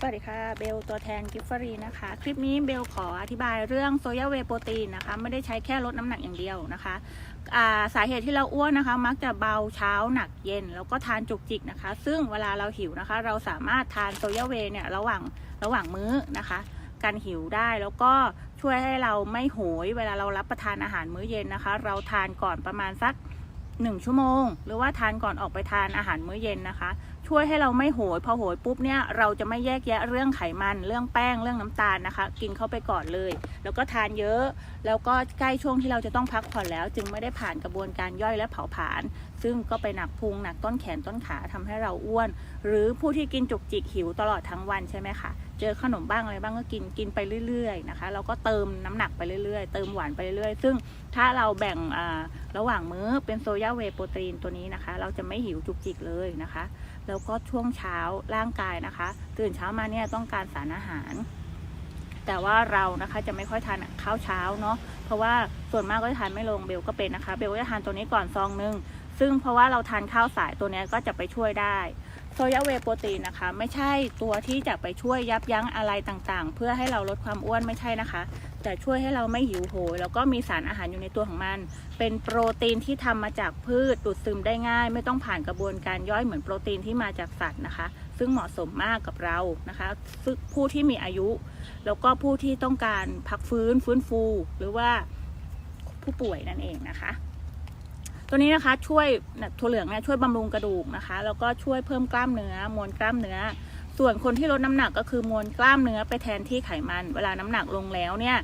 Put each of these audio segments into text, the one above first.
สวัสดีค่ะ เบลตัวแทนกิฟฟรีนะคะ คลิปนี้เบลขออธิบายเรื่องโซยาเวโปรตีนนะคะ ไม่ได้ใช้แค่ลดน้ำหนักอย่างเดียวนะคะาสาเหตุที่เราอ้วนนะคะ มักจะเบาเช้าหนักเย็น แล้วก็ทานจุกจิกนะคะ ซึ่งเวลาเราหิวนะคะ เราสามารถทานโซยาเวเนี่ยระหว่างระหว่างมื้อนะคะกันหิวได้แล้วก็ช่วยให้เราไม่โหย เวลาเรารับประทานอาหารมื้อเย็นนะคะ เราทานก่อนประมาณสัก 1 ชั่วโมง หรือว่าทานก่อนออกไปทานอาหารมื้อเย็นนะคะ ช่วยให้เราไม่โหยพอโหยปุ๊บเนี่ยเราจะไม่แยกแยะเรื่องไขมัน เรื่องแป้งเรื่องน้ำตาลนะคะ กินเข้าไปก่อนเลย แล้วก็ทานเยอะ แล้วก็ใกล้ช่วงที่เราจะต้องพักผ่อนแล้ว จึงไม่ได้ผ่านกระบวนการย่อยและเผาผลาญซึ่งก็ไปหนักพุงหนักต้นแขนต้นขาทำให้เราอ้วน หรือผู้ที่กินจุกจิกหิวตลอดทั้งวันใช่ไหมคะเจอขนมบ้างอะไรบ้างก็กินกินไปเรื่อยๆนะคะแล้วก็เติมน้ำหนักไปเรื่อยๆ เติมหวานไปเรื่อยๆ ซึ่งถ้าเราแบ่งอ่าระหว่างมื้อเป็นโซยาเวยโปรตีนตัวนี้นะคะ เราจะไม่หิวจุกจิกเลยนะคะ แล้วก็ช่วงเช้าร่างกายนะคะ ตื่นเช้ามาเนี่ยต้องการสารอาหาร แต่ว่าเรานะคะจะไม่ค่อยทานข้าวเช้าเนาะเพราะว่าส่วนมากก็จะทานไม่ลงเบลก็เป็นนะคะ เบลก็จะทานตัวนี้ก่อนซองหนึงซึ่งเพราะว่าเราทานข้าวสายตัวนี้ก็จะไปช่วยได้โซยาเวยโปรตีนนะคะ ไม่ใช่ตัวที่จะไปช่วยยับยั้งอะไรต่างๆ เพื่อให้เราลดความอ้วนไม่ใช่นะคะ แต่ช่วยให้เราไม่หิวโหยแล้วก็มีสารอาหารอยู่ในตัวของมัน เป็นโปรตีนที่ทำมาจากพืชดูดซึมได้ง่าย ไม่ต้องผ่านกระบวนการย่อยเหมือนโปรตีนที่มาจากสัตว์นะคะ ซึ่งเหมาะสมมากกับเรานะคะซึ่งผู้ที่มีอายุ แล้วก็ผู้ที่ต้องการพักฟื้นฟื้นฟู หรือว่าผู้ป่วยนั่นเองนะคะ ตัวนี้นะคะช่วยเนี่ยถั่วเหลืองเนี่ยช่วยบำรุงกระดูกนะคะ แล้วก็ช่วยเพิ่มกล้ามเนื้อมวลกล้ามเนื้อ ส่วนคนที่ลดน้ำหนักก็คือมวลกล้ามเนื้อไปแทนที่ไขมัน เวลาน้ำหนักลงแล้วเนี่ย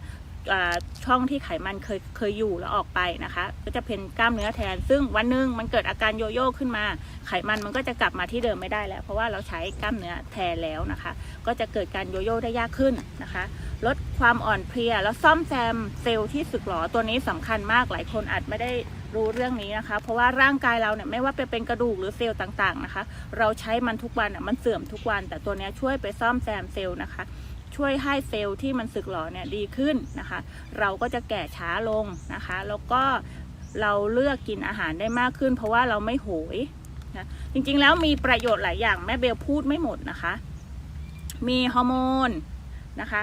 ช่องที่ไขมันเคยเคยอยู่แล้วออกไปนะคะ ก็จะเป็นกล้ามเนื้อแทน ซึ่งวันหนึ่งมันเกิดอาการโยโย่ขึ้นมา ไขมันมันก็จะกลับมาที่เดิมไม่ได้แล้ว เพราะว่าเราใช้กล้ามเนื้อแทนแล้วนะคะ ก็จะเกิดการโยโย่ได้ยากขึ้นนะคะ ลดความอ่อนเพลียแล้วซ่อมแซมเซลล์ที่สึกหรอตัวนี้สำคัญมากหลายคนอาจไม่ได้ รู้เรื่องนี้นะคะ เพราะว่าร่างกายเราเนี่ยไม่ว่าจะเป็นกระดูกหรือเซลล์ต่างๆนะคะ เราใช้มันทุกวันอะมันเสื่อมทุกวัน แต่ตัวนี้ช่วยไปซ่อมแซมเซลล์นะคะ ช่วยให้เซลล์ที่มันสึกหรอเนี่ยดีขึ้นนะคะ เราก็จะแก่ช้าลงนะคะ แล้วก็เราเลือกกินอาหารได้มากขึ้น เพราะว่าเราไม่โหยนะจริงๆแล้วมีประโยชน์หลายอย่างแม่เบลพูดไม่หมดนะคะ มีฮอร์โมนนะคะ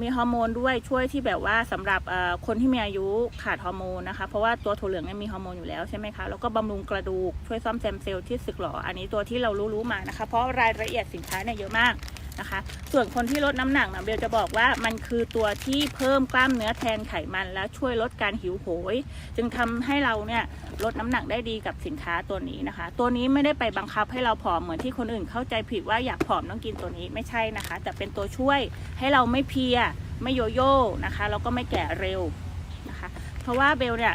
มีฮอร์โมนด้วยช่วยที่แบบว่าสำหรับคนที่มีอายุขาดฮอร์โมนนะคะ เพราะว่าตัวถั่วเหลืองมีฮอร์โมนอยู่แล้วใช่ไหมคะแล้วก็บำรุงกระดูกช่วยซ่อมแซมเซลล์ที่สึกหรออันนี้ตัวที่เรารู้ๆมานะคะ เพราะรายละเอียดสินค้าเนี่ยเยอะมาก นะคะ ส่วนคนที่ลดน้ำหนักนะเบลจะบอกว่ามันคือตัวที่เพิ่มกล้ามเนื้อแทนไขมันและช่วยลดการหิวโหย จึงทำให้เราเนี่ยลดน้ำหนักได้ดีกับสินค้าตัวนี้นะคะ ตัวนี้ไม่ได้ไปบังคับให้เราผอมเหมือนที่คนอื่นเข้าใจผิดว่าอยากผอมต้องกินตัวนี้ไม่ใช่นะคะ แต่เป็นตัวช่วยให้เราไม่เพีย ไม่โยโย่นะคะแล้วก็ไม่แก่เร็วนะคะ เพราะว่าเบลเนี่ย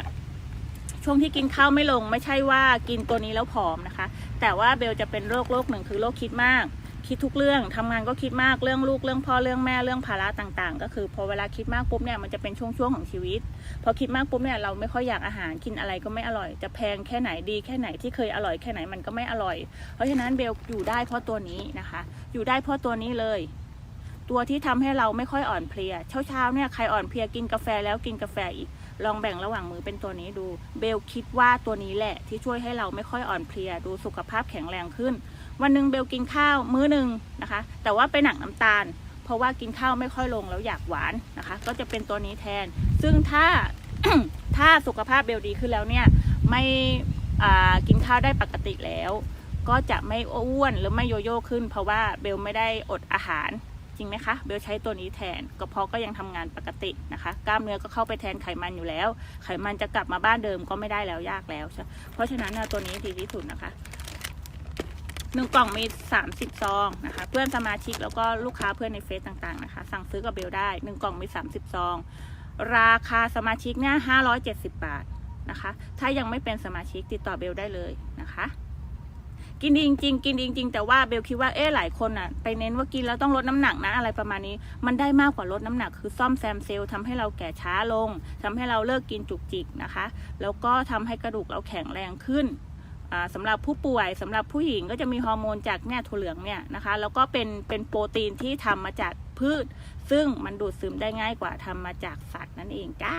ช่วงที่กินข้าวไม่ลง ไม่ใช่ว่ากินตัวนี้แล้วผอมนะคะ แต่ว่าเบลจะเป็นโรคโรคหนึ่งคือโรคคิดมาก คิดทุกเรื่องทำงานก็คิดมากเรื่องลูกเรื่องพ่อเรื่องแม่เรื่องภาระต่างๆ ก็คือพอเวลาคิดมากปุ๊บเนี่ยมันจะเป็นช่วงๆของชีวิต พอคิดมากปุ๊บเนี่ยเราไม่ค่อยอยากอาหารกินอะไรก็ไม่อร่อย จะแพงแค่ไหนดีแค่ไหนที่เคยอร่อยแค่ไหนมันก็ไม่อร่อย เพราะฉะนั้นเบลอยู่ได้เพราะตัวนี้นะคะ อยู่ได้เพราะตัวนี้เลยตัวที่ทำให้เราไม่ค่อยอ่อนเพลีย เช้าๆเนี่ยใครอ่อนเพลียกินกาแฟแล้วกินกาแฟอีก ลองแบ่งระหว่างมือเป็นตัวนี้ดู เบลคิดว่าตัวนี้แหละที่ช่วยให้เราไม่ค่อยอ่อนเพลีย ดูสุขภาพแข็งแรงขึ้น วันหนึ่งเบลกินข้าวมื้อหนึ่งนะคะ แต่ว่าไปหนักน้ำตาล เพราะว่ากินข้าวไม่ค่อยลงแล้วอยากหวานนะคะ ก็จะเป็นตัวนี้แทน ซึ่งถ้าถ้าสุขภาพเบลดีขึ้นแล้วเนี่ยไม่กินข้าวได้ปกติแล้ว ก็จะไม่อ้วนหรือไม่โยโย่ขึ้น เพราะว่าเบลไม่ได้อดอาหารจริงไหมคะเบลใช้ตัวนี้แทนกระเพาะก็ยังทำงานปกตินะคะ กล้ามเนื้อก็เข้าไปแทนไขมันอยู่แล้ว ไขมันจะกลับมาบ้านเดิมก็ไม่ได้แล้วยากแล้วใช่เพราะฉะนั้นตัวนี้ดีที่สุดนะคะ หนึ่งกล่องมีสามสิบซองนะคะ เพื่อนสมาชิกแล้วก็ลูกค้าเพื่อนในเฟซต่างๆนะคะ สั่งซื้อกับเบลได้หนึ่งกล่องมีสามสิบซอง ราคาสมาชิกเนี่ยห้าร้อยเจ็ดสิบบาทนะคะ ถ้ายังไม่เป็นสมาชิกติดต่อเบลได้เลยนะคะ กินดีจริงๆกินดีจริงๆแต่ว่าเบลคิดว่าเอ๊ะหลายคนอะไปเน้นว่ากินแล้วต้องลดน้ำหนักนะอะไรประมาณนี้ มันได้มากกว่าลดน้ำหนัก คือซ่อมแซมเซลล์ทำให้เราแก่ช้าลงทำให้เราเลิกกินจุกจิกนะคะ แล้วก็ทำให้กระดูกเราแข็งแรงขึ้น สำหรับผู้ป่วยสำหรับผู้หญิงก็จะมีฮอร์โมนจากเนี่ยถั่วเหลืองเนี่ยนะคะ แล้วก็เป็นเป็นโปรตีนที่ทำมาจากพืช ซึ่งมันดูดซึมได้ง่ายกว่าทำมาจากสัตว์นั่นเองจ้า